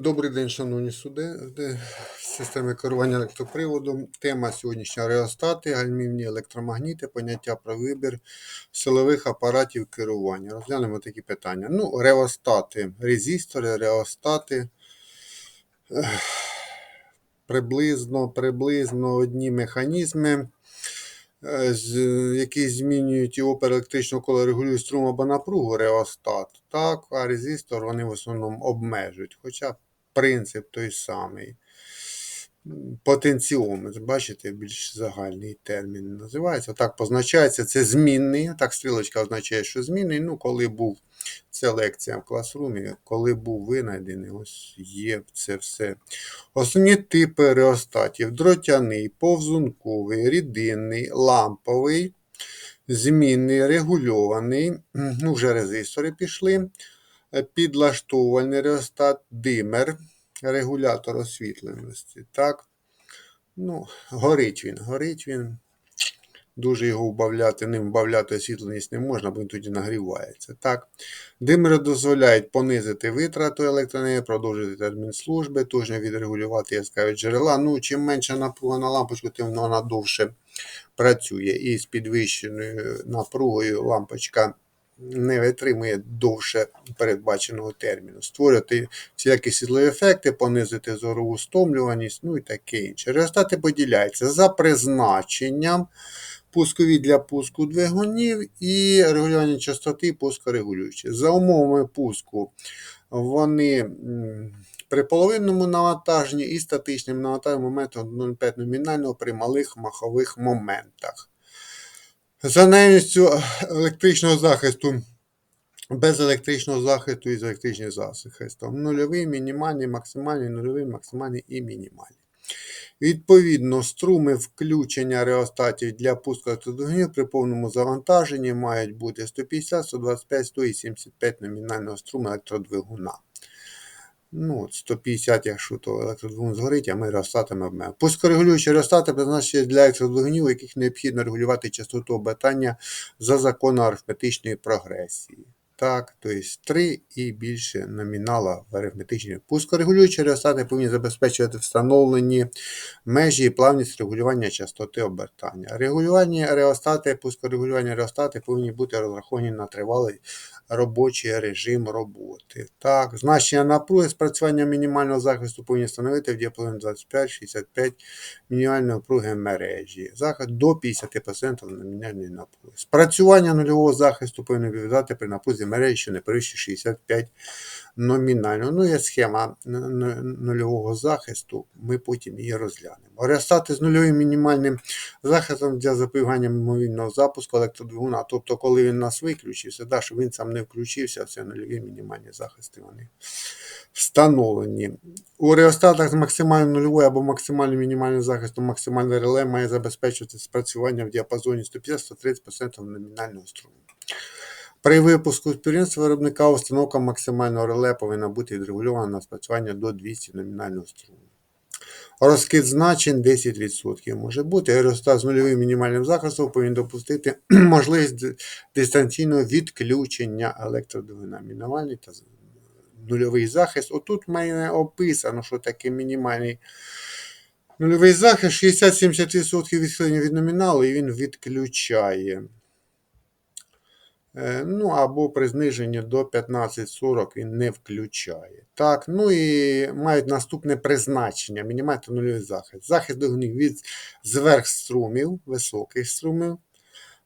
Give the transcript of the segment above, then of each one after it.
Добрий день, шановні суди системи керування електроприводом. Тема сьогоднішня реостати, гальмівні електромагніти, поняття про вибір силових апаратів керування. Розглянемо такі питання. Ну, реостати, резистори, реостати. Приблизно, приблизно одні механізми, е, які змінюють і електричного кола регулюють струм або напругу реостат. Так, а резистор вони в основному обмежують. Хоча принцип той самий. М, Потенціометр, бачите, більш загальний термін називається. Так позначається, це змінний. Так, стрілочка означає, що змінний. Ну, коли був це лекція в класрумі, коли був винайдений, ось є це все. Основні типи реостатів: дротяний, повзунковий, рідинний, ламповий, змінний, регульований, ну вже резистори пішли, підлаштовувальний реостат, димер, регулятор освітленості. Так? Ну, горить він, горить він. Дуже його вбавляти, ним вбавляти освітленість не можна, бо він тоді нагрівається. Так. Димери дозволяють понизити витрату електроенергії, продовжити термін служби, точно відрегулювати яскраві джерела. Ну, чим менша напруга на лампочку, тим вона довше працює. І з підвищеною напругою лампочка не витримує довше передбаченого терміну. Створювати всілякі світлові ефекти, понизити зорову стомлюваність, ну і таке інше. Реостати поділяються за призначенням пускові для пуску двигунів і регулювання частоти пускорегулюючі. За умовами пуску вони при половинному навантаженні і статичним навантаженням моментом 0,5 номінального при малих махових моментах. За наявністю електричного захисту без електричного захисту і з електричним захистом. Нульовий, мінімальний, максимальний, нульовий, максимальний і мінімальний. Відповідно, струми включення реостатів для пуску електродвигунів при повному завантаженні мають бути 150, 125, 100 і 75 номінального струму електродвигуна. Ну, 150, якщо то електродвигун згорить, а ми реостатами обмежуємо. Пускорегулюючі реостати призначені для електродвигунів, яких необхідно регулювати частоту обертання за законом арифметичної прогресії. Так, тобто 3 і більше номінала в арифметичній. Пускорегулюючі реостати повинні забезпечувати встановлені межі і плавність регулювання частоти обертання. Регулювання реостати, пускорегулювання реостати повинні бути розраховані на тривалий робочий режим роботи. Так, значення напруги спрацювання мінімального захисту повинні становити в діапазоні 25-65 мінімальної напруги мережі. Захист до 50% номінальної напруги. Спрацювання нульового захисту повинно відповідати при напрузі мережі, що не перевищує 65 номінально. Ну, є схема нульового захисту, ми потім її розглянемо. Реостати з нульовим мінімальним захистом для запобігання мимовільного запуску електродвигуна. Тобто, коли він нас виключився, да, щоб він сам не включився, це нульові мінімальні захисти вони встановлені. У реостатах з максимально нульовою або максимально мінімальним захистом максимальне реле має забезпечувати спрацювання в діапазоні 150-130% номінального струму. При випуску з виробника установка максимального реле повинна бути відрегульована на спрацювання до 200 номінального струму. Розкид значень 10% може бути. Аеростат з нульовим мінімальним захистом повинен допустити можливість дистанційного відключення електродвигуна. Та нульовий захист. Отут в мене описано, що таке мінімальний нульовий захист. 60-70% відхилення від номіналу і він відключає. Е, Ну, або при зниженні до 15-40 він не включає. Так, ну і мають наступне призначення: мінімальний нульовий захист. Захист двигунів від зверхструмів, високих струмів.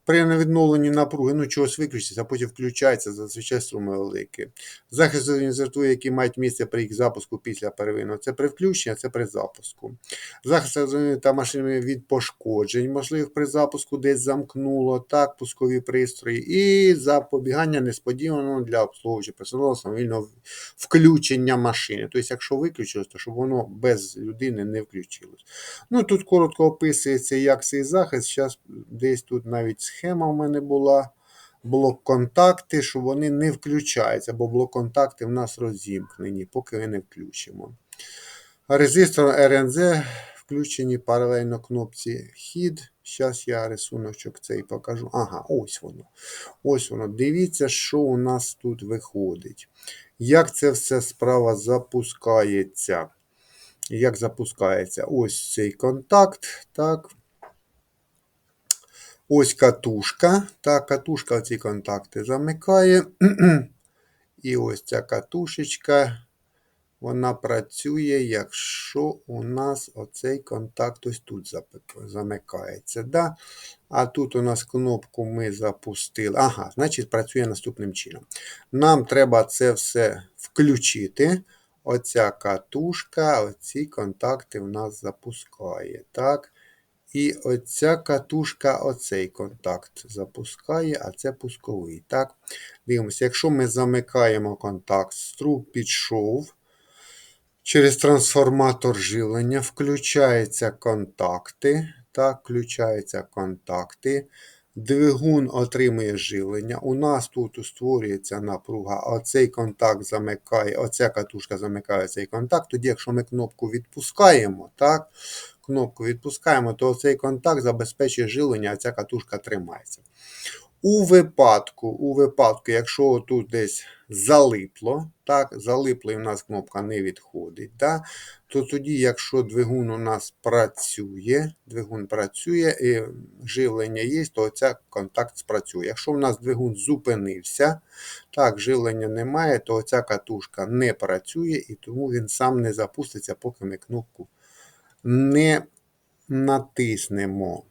При невідновленні напруги, ну чогось виключиться, а потім включається зазвичай струми великі. Захист двигунів які мають місце при їх запуску після первинного. Це при включенні, а це при запуску. Захист та машини від пошкоджень, можливих при запуску десь замкнуло, так, пускові пристрої, і запобігання несподіваного для обслуговуючого персоналу самовільного включення машини. Тобто, якщо виключилось, то щоб воно без людини не включилось. Ну тут коротко описується, як цей захист. Зараз десь тут навіть схема в мене була. Блок-контакти, що вони не включаються, бо блок-контакти в нас розімкнені, поки ми не включимо. Резистор РНЗ включені паралельно кнопці хід. Зараз я рисуночок цей покажу. Ага, ось воно. Ось воно. Дивіться, що у нас тут виходить. Як це все справа запускається? Як запускається? Ось цей контакт. Так. Ось катушка. Так, катушка ці контакти замикає. І ось ця катушечка. Вона працює, якщо у нас оцей контакт ось тут замикається. Да? А тут у нас кнопку ми запустили. Ага, значить, працює наступним чином. Нам треба це все включити. Оця катушка, оці контакти в нас запускає. Так? І оця катушка оцей контакт запускає, а це пусковий. Так? Дивимося, якщо ми замикаємо контакт, струб підшов. Через трансформатор живлення включаються контакти. Так, включаються контакти. Двигун отримує живлення. У нас тут створюється напруга. Оцей контакт замикає, оця катушка замикає цей контакт. Тоді, якщо ми кнопку відпускаємо, так, кнопку відпускаємо, то цей контакт забезпечує живлення, а ця катушка тримається. У випадку, у випадку, якщо тут десь залипло, так, залипло і в нас кнопка не відходить, так, то тоді, якщо двигун у нас працює, двигун працює і живлення є, то ця контакт спрацює. Якщо у нас двигун зупинився, так, живлення немає, то ця катушка не працює і тому він сам не запуститься, поки ми кнопку не натиснемо.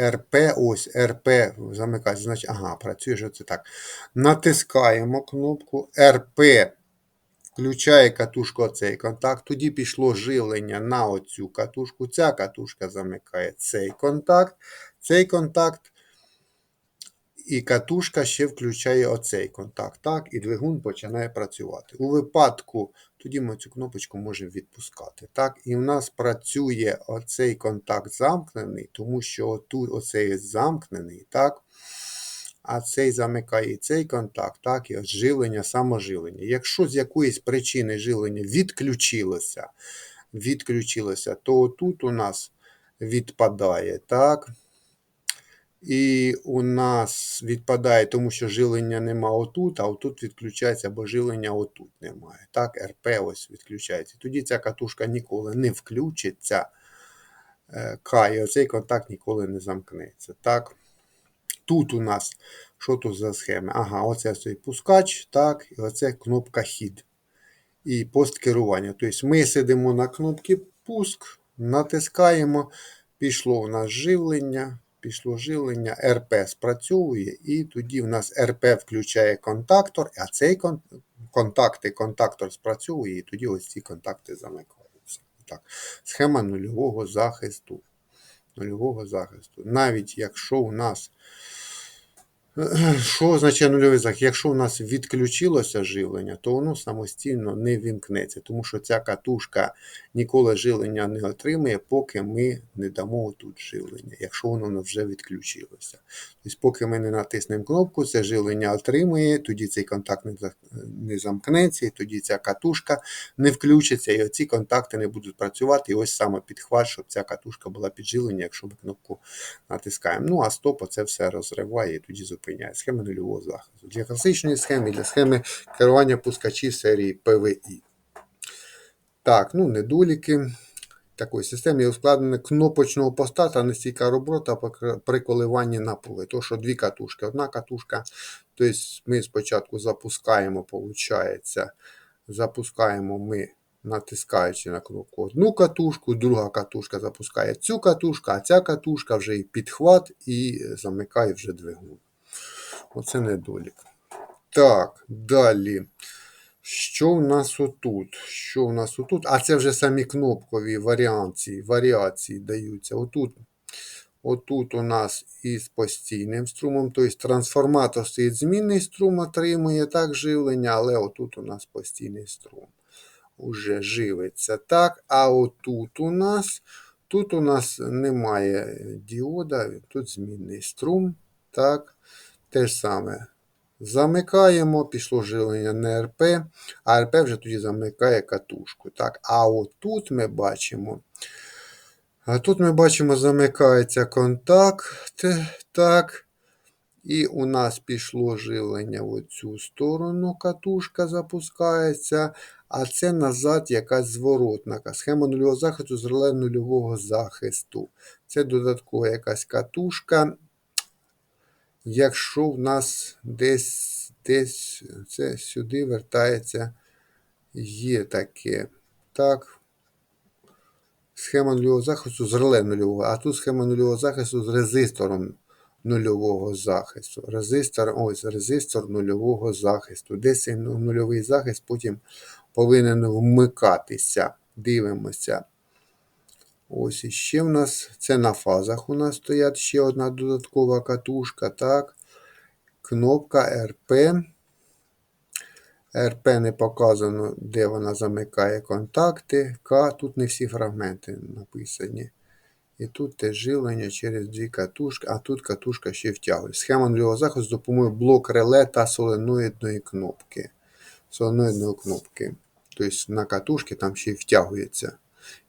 РП, ось РП замикається. Значить, ага, працює що це так. Натискаємо кнопку РП. Включає катушку цей контакт. Тоді пішло живлення на оцю катушку. Ця катушка замикає цей контакт. Цей контакт і катушка ще включає оцей контакт. Так, І двигун починає працювати. У випадку, тоді ми цю кнопочку можемо відпускати. Так, І в нас працює оцей контакт замкнений, тому що тут оцей замкнений. так, А цей замикає і цей контакт, так, і живлення, саможивлення. Якщо з якоїсь причини живлення відключилося, відключилося, то тут у нас відпадає. так, і у нас відпадає, тому що жилення нема отут, а отут відключається, бо жилення отут немає. Так, РП ось відключається. Тоді ця катушка ніколи не включиться. Е, К, і оцей контакт ніколи не замкнеться. Так. Тут у нас, що тут за схема? Ага, оце цей пускач, так, і оце кнопка хід. І пост керування. Тобто ми сидимо на кнопці пуск, натискаємо, пішло у нас живлення пішло живлення, РП спрацьовує, і тоді в нас РП включає контактор, а цей контакт і контактор спрацьовує, і тоді ось ці контакти замикаються. Так. Схема нульового захисту. Нульового захисту. Навіть якщо у нас що означає нульовий захист? Якщо у нас відключилося живлення, то воно самостійно не вімкнеться, тому що ця катушка ніколи живлення не отримує, поки ми не дамо тут живлення, якщо воно вже відключилося. Тобто, поки ми не натиснемо кнопку, це живлення отримує, тоді цей контакт не замкнеться, і тоді ця катушка не включиться, і оці контакти не будуть працювати. І ось саме підхват, щоб ця катушка була підживлення, якщо ми кнопку натискаємо. Ну а стоп, це все розриває і тоді зупиняє. Схема нульового захисту. Для класичної схеми, для схеми керування пускачів серії PVI. Так, ну недоліки. Такої системи є ускладнення кнопочного поста та нестійка робота при коливанні напруги. То, що дві катушки. Одна катушка, тобто ми спочатку запускаємо, виходить, запускаємо ми, натискаючи на кнопку одну катушку, друга катушка запускає цю катушку, а ця катушка вже і підхват і замикає вже двигун. Оце недолік. Так, далі. Що в нас отут? Що в нас отут? А це вже самі кнопкові варіації варіації даються. Отут отут у нас із постійним струмом, тобто трансформатор стоїть змінний струм, отримує так живлення, але отут у нас постійний струм. Уже живиться так. А отут у нас тут у нас немає діода, тут змінний струм. так. Те ж саме. Замикаємо, пішло жилення на РП, а РП вже тоді замикає катушку. Так, А отут ми бачимо. А тут ми бачимо, замикається контакт. Так. І у нас пішло живлення в цю сторону, катушка запускається, а це назад якась зворотна. Схема нульового захисту з реле нульового захисту. Це додаткова якась катушка. Якщо в нас десь десь це сюди вертається, є таке. Так. Схема нульового захисту з реле нульового, а тут схема нульового захисту з резистором нульового захисту. Резистор, ось резистор нульового захисту. Десь ну- нульовий захист потім повинен вмикатися. Дивимося. Ось іще в нас це на фазах у нас стоять ще одна додаткова катушка. Так. Кнопка РП. РП не показано, де вона замикає контакти. К. Тут не всі фрагменти написані. І тут теж живлення через дві катушки, а тут катушка ще втягує. Схема нульового захисту з допомогою блок реле та соленоїдної кнопки. Соленоїдної кнопки. Тобто на катушки там ще й втягується.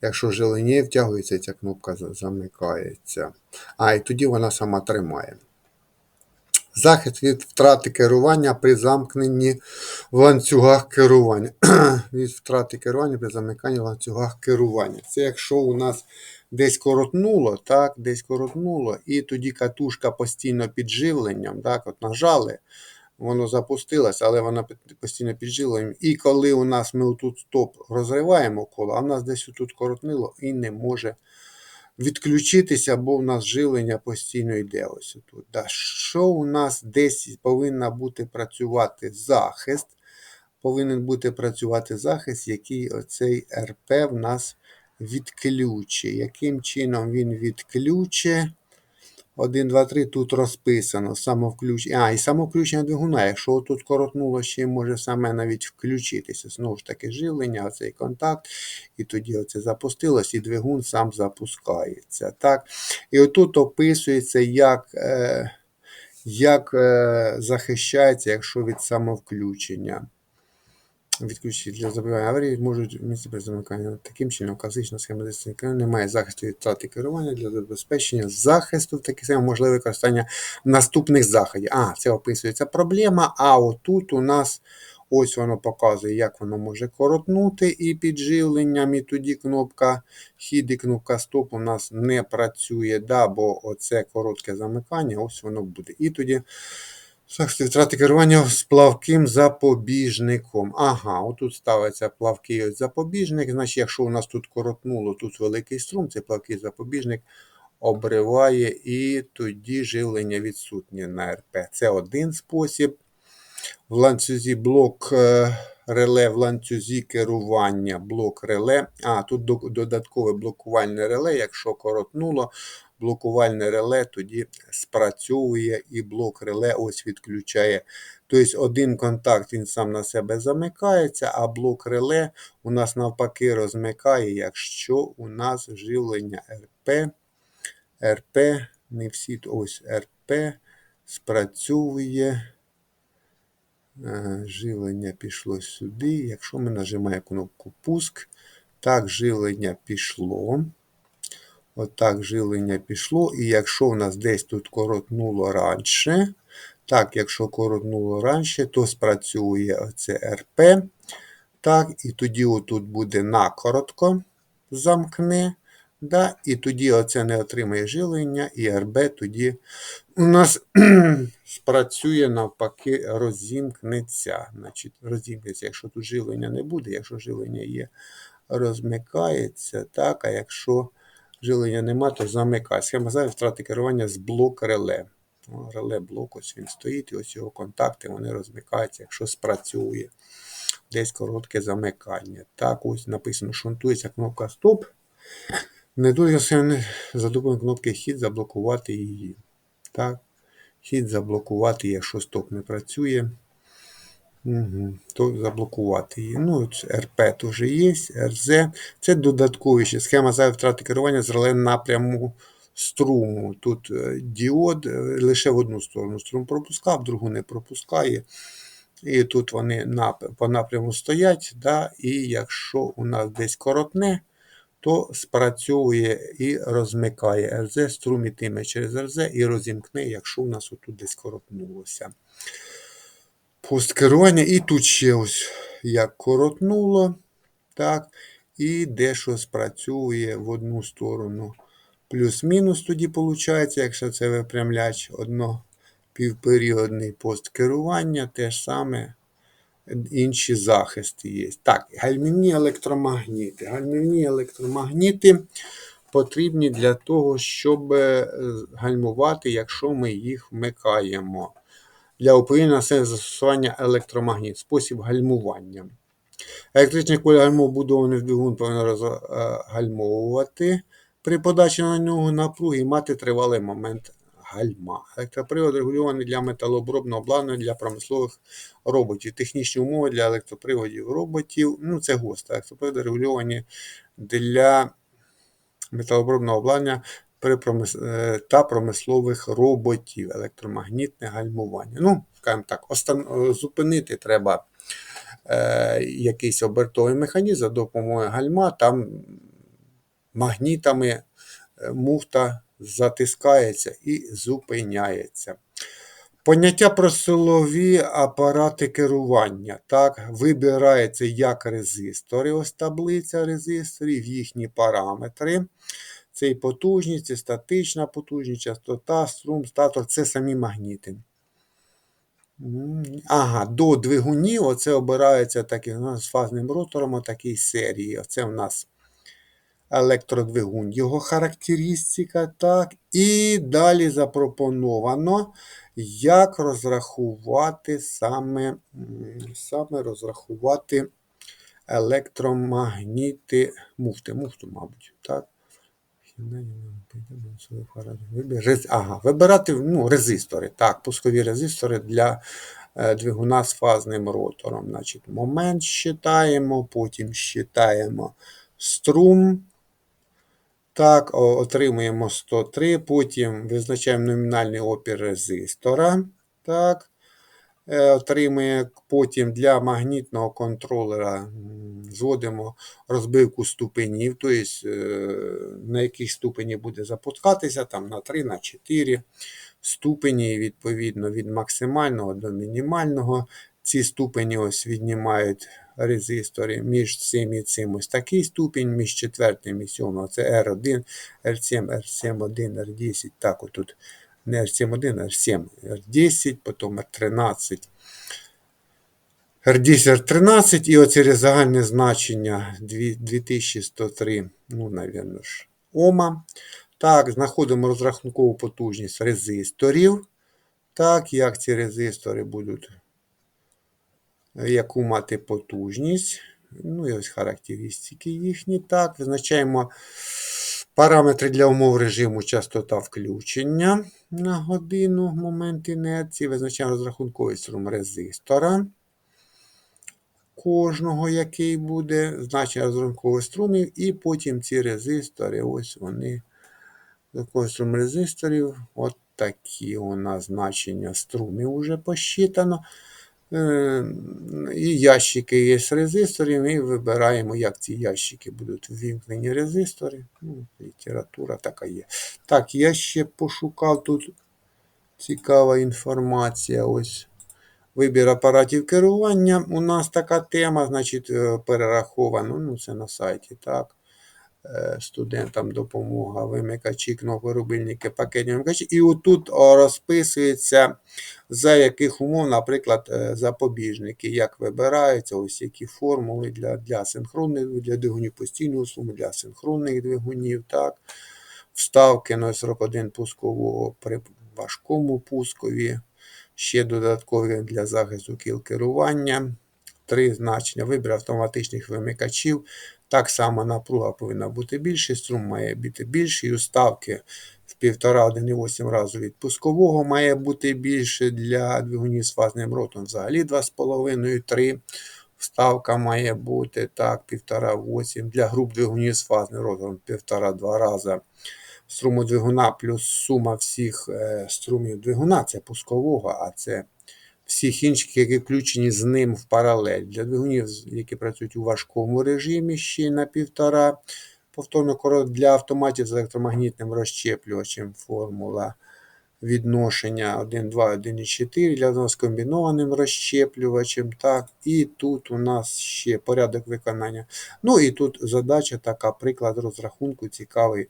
Якщо живлення втягується, ця кнопка замикається. А, і тоді вона сама тримає. Захист від втрати керування при замкненні в ланцюгах керування. від втрати керування при замиканні в ланцюгах керування. Це якщо у нас десь коротнуло, так, десь коротнуло, і тоді катушка постійно під живленням, так, от нажали, воно запустилось, але вона постійно під. І коли у нас ми тут стоп розриваємо коло, а в нас десь тут коротнило і не може відключитися, бо в нас живлення постійно йде ось тут. Да. Що у нас десь повинна бути працювати захист? Повинен бути працювати захист, який оцей РП в нас відключить. Яким чином він відключить? 1, 2, 3 тут розписано. Самовключення. А, і самовключення двигуна. Якщо тут коротнуло, ще може саме навіть включитися. Знову ж таки, живлення, оцей контакт, і тоді оце запустилось, і двигун сам запускається. Так? І отут описується, як, е, як е, захищається, якщо від самовключення. Відключити для запобігання аварії можуть місце при замиканні. Таким чином, класична схема дисципліни немає захисту від втрати керування для забезпечення захисту, таке саме можливе використання наступних заходів. А, це описується проблема. А отут у нас ось воно показує, як воно може коротнути і підживленням, і тоді кнопка хід і кнопка стоп у нас не працює, да, бо оце коротке замикання, ось воно буде. І тоді. Захист втрати керування з плавким запобіжником. Ага, отут ставиться плавкий запобіжник. Значить, якщо у нас тут коротнуло, тут великий струм, цей плавкий запобіжник обриває і тоді живлення відсутнє на РП. Це один спосіб. В ланцюзі блок е, реле, в ланцюзі керування блок реле. А, тут додаткове блокувальне реле. Якщо коротнуло, блокувальне реле тоді спрацьовує і блок реле ось відключає. Тобто один контакт він сам на себе замикається, а блок реле у нас навпаки розмикає, якщо у нас живлення РП. РП, не всі, ось РП спрацьовує. Е, Живлення пішло сюди. Якщо ми нажимаємо кнопку пуск, так живлення пішло. Отак живлення пішло. І якщо в нас десь тут коротнуло раніше, так, якщо коротнуло раніше, то спрацює оце РП. Так, і тоді отут буде накоротко замкне. Да, і тоді оце не отримає живлення, і РБ тоді у нас спрацює навпаки, розімкнеться. Значить, розімкнеться, якщо тут живлення не буде, якщо живлення є, розмикається. Так, а якщо живлення нема, то замикає. Схема зараз втрати керування з блок реле. Реле блок, ось він стоїть, і ось його контакти вони розмикаються, якщо спрацює. Десь коротке замикання. Так, ось написано, шунтується кнопка стоп. Не дуже сильно за допомогою кнопки хід заблокувати її. Так. Хід заблокувати, якщо стоп не працює. Угу. То заблокувати її. Ну, РП теж є, РЗ. Це додаткові ще схема зайвої втрати керування з напряму струму. Тут е, діод е, лише в одну сторону струм пропускав, в другу не пропускає. І тут вони по напряму стоять. Да? І якщо у нас десь коротне, то спрацьовує і розмикає РЗ, струм ітиме через РЗ і розімкне, якщо у нас отут десь коротнулося. Пуст керування. І тут ще ось як коротнуло. Так, і дещо спрацює в одну сторону. Плюс-мінус тоді виходить, якщо це випрямляч одно півперіодний пост керування, те ж саме інші захисти є. Так, гальмівні електромагніти. Гальмівні електромагніти потрібні для того, щоб е, гальмувати, якщо ми їх вмикаємо. Для управління застосування електромагніт, спосіб гальмування. Електричний колір гальмо вбудований в двигун повинен розгальмовувати при подачі на нього напруги і мати тривалий момент гальма. Електропривод регульований для металообробного обладнання для промислових роботів. Технічні умови для електроприводів роботів. Ну, це ГОСТ. Електроприводи регульовані для металообробного обладнання при промис... е, та промислових роботів. Електромагнітне гальмування. Ну, скажімо так, остан... зупинити треба е, якийсь обертовий механізм за допомогою гальма, там магнітами е, муфта затискається і зупиняється. Поняття про силові апарати керування. Так, Вибирається як резистори, ось таблиця резисторів, їхні параметри. Це і потужність, це статична потужність, частота, струм, статор це самі магніти. Ага, до двигунів оце обирається так, з фазним ротором такій серії. Оце в нас електродвигун, його характеристика. так. І далі запропоновано, як розрахувати саме саме розрахувати електромагніти муфти. Муфту, мабуть. так. Ага, Вибирати ну, резистори. Так, пускові резистори для е, двигуна з фазним ротором. Значить, Момент считаємо, потім считаємо струм. Так, отримуємо 103, потім визначаємо номінальний опір резистора. Так, Отримує потім для магнітного контролера зводимо розбивку ступенів, тобто на яких ступені буде запускатися, там на 3, на 4 ступені, відповідно, від максимального до мінімального. Ці ступені ось віднімають резистори між цим і цим ось такий ступінь, між четвертим і сьомим. Це R1, R7, R7, 1, R10. Так, отут не R7, 1, R7, R10, потім R13. R10, R13 і оце загальне значення 2103, ну, навірно ж, Ома. Так, знаходимо розрахункову потужність резисторів. Так, як ці резистори будуть яку мати потужність. Ну і ось характеристики їхні. Так, Визначаємо параметри для умов режиму частота включення на годину момент інерції. Визначаємо розрахунковий струм резистора. Кожного, який буде, значення розрахункових струмів, і потім ці резистори, ось вони, струм резисторів, от такі у нас значення струмів вже посчитано. Е, і ящики є з резисторів, і вибираємо, як ці ящики будуть ввімкнені резистори. Ну, Література така є. Так, я ще пошукав тут цікава інформація. Ось Вибір апаратів керування. У нас така тема, значить, е, перераховано. Ну, це на сайті. так. Е, студентам допомога, вимикачі, кнопки, рубильники, пакетні вимикачі. І отут розписується, за яких умов, наприклад, е, запобіжники, як вибираються, ось які формули для для синхронних для двигунів постійного суму, для синхронних двигунів. так. Вставки 0,41 пускового при важкому пускові. Ще додаткові для захисту кіл керування. Три значення. Вибір автоматичних вимикачів. Так само напруга повинна бути більше, струм має бути більший, уставки в 1,5-1,8 разу від пускового має бути більше для двигунів з фазним ротом. Взагалі 2,5-3. Вставка має бути так, 1,5-8. Для груп двигунів з фазним ротом 1,5-2 рази. Струму двигуна плюс сума всіх е, струмів двигуна це пускового, а це всіх інших, які включені з ним в паралель. Для двигунів, які працюють у важкому режимі ще на півтора повторно коро- для автоматів з електромагнітним розщеплювачем формула відношення 1, 2, 1 і 4 для нас комбінованим розщеплювачем. Так, і тут у нас ще порядок виконання. Ну і тут задача така, приклад розрахунку цікавий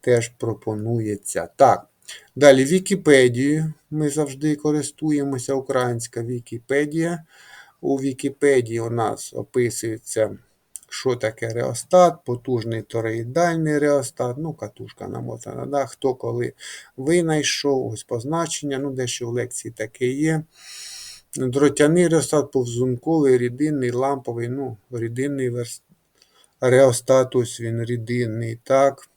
теж пропонується. Так, далі Вікіпедію. Ми завжди користуємося, українська Вікіпедія. У Вікіпедії у нас описується, що таке реостат, потужний тороїдальний реостат, ну, катушка намотана, да, хто коли винайшов, ось позначення, ну, дещо в лекції таке є. Дротяний реостат, повзунковий, рідинний, ламповий, ну, рідинний верс- реостат, ось він рідинний, так.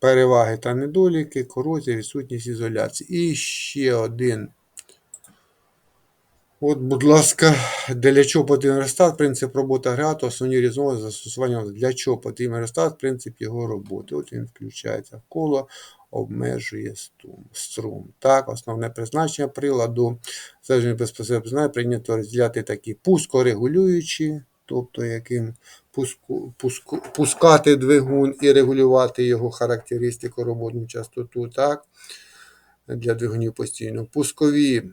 Переваги та недоліки, корозія, відсутність ізоляції. І ще один. От, будь ласка, для чого потрібен рестарт, принцип роботи агрегату, основні різновиди застосування, для чого потрібен рестарт, принцип його роботи. От він включається в коло, обмежує струм. Так, основне призначення приладу, залежно безпосередньо знає, прийнято розділяти такі пускорегулюючі, тобто яким пуску, пускати двигун і регулювати його характеристику, роботну частоту, так, для двигунів постійно. Пускові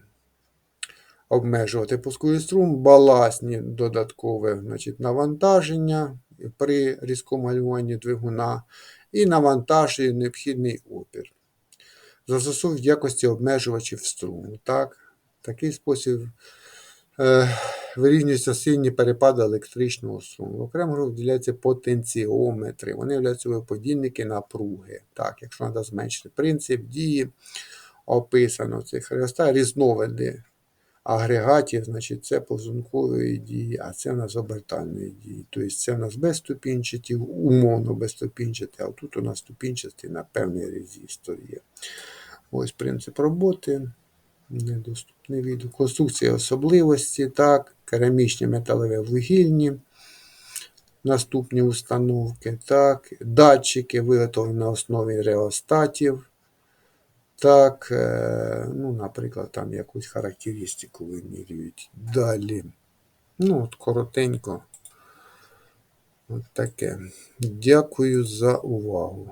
обмежувати пусковий струм, баласні додаткове значить, навантаження при різкому гальмуванні двигуна і навантажує необхідний опір. Застосовують в якості обмежувачів струму. Так? Такий спосіб е, вирівнюються сильні перепади електричного струму. Окремо виділяються потенціометри. Вони являють собою подільники напруги. Так, якщо треба зменшити принцип дії, описано цих реостах різновиди агрегатів, значить це повзункової дії, а це в нас обертальної дії. Тобто це в нас безступінчаті, умовно безступінчаті, а тут у нас ступінчатий на певний резистор є. Ось принцип роботи. Недоступний відео. Конструкція особливості, так, керамічні металеві вугільні. Наступні установки, так, датчики виготовлені на основі реостатів. Так, е, ну, наприклад, там якусь характеристику вимірюють. Далі. Ну, от коротенько. От таке. Дякую за увагу.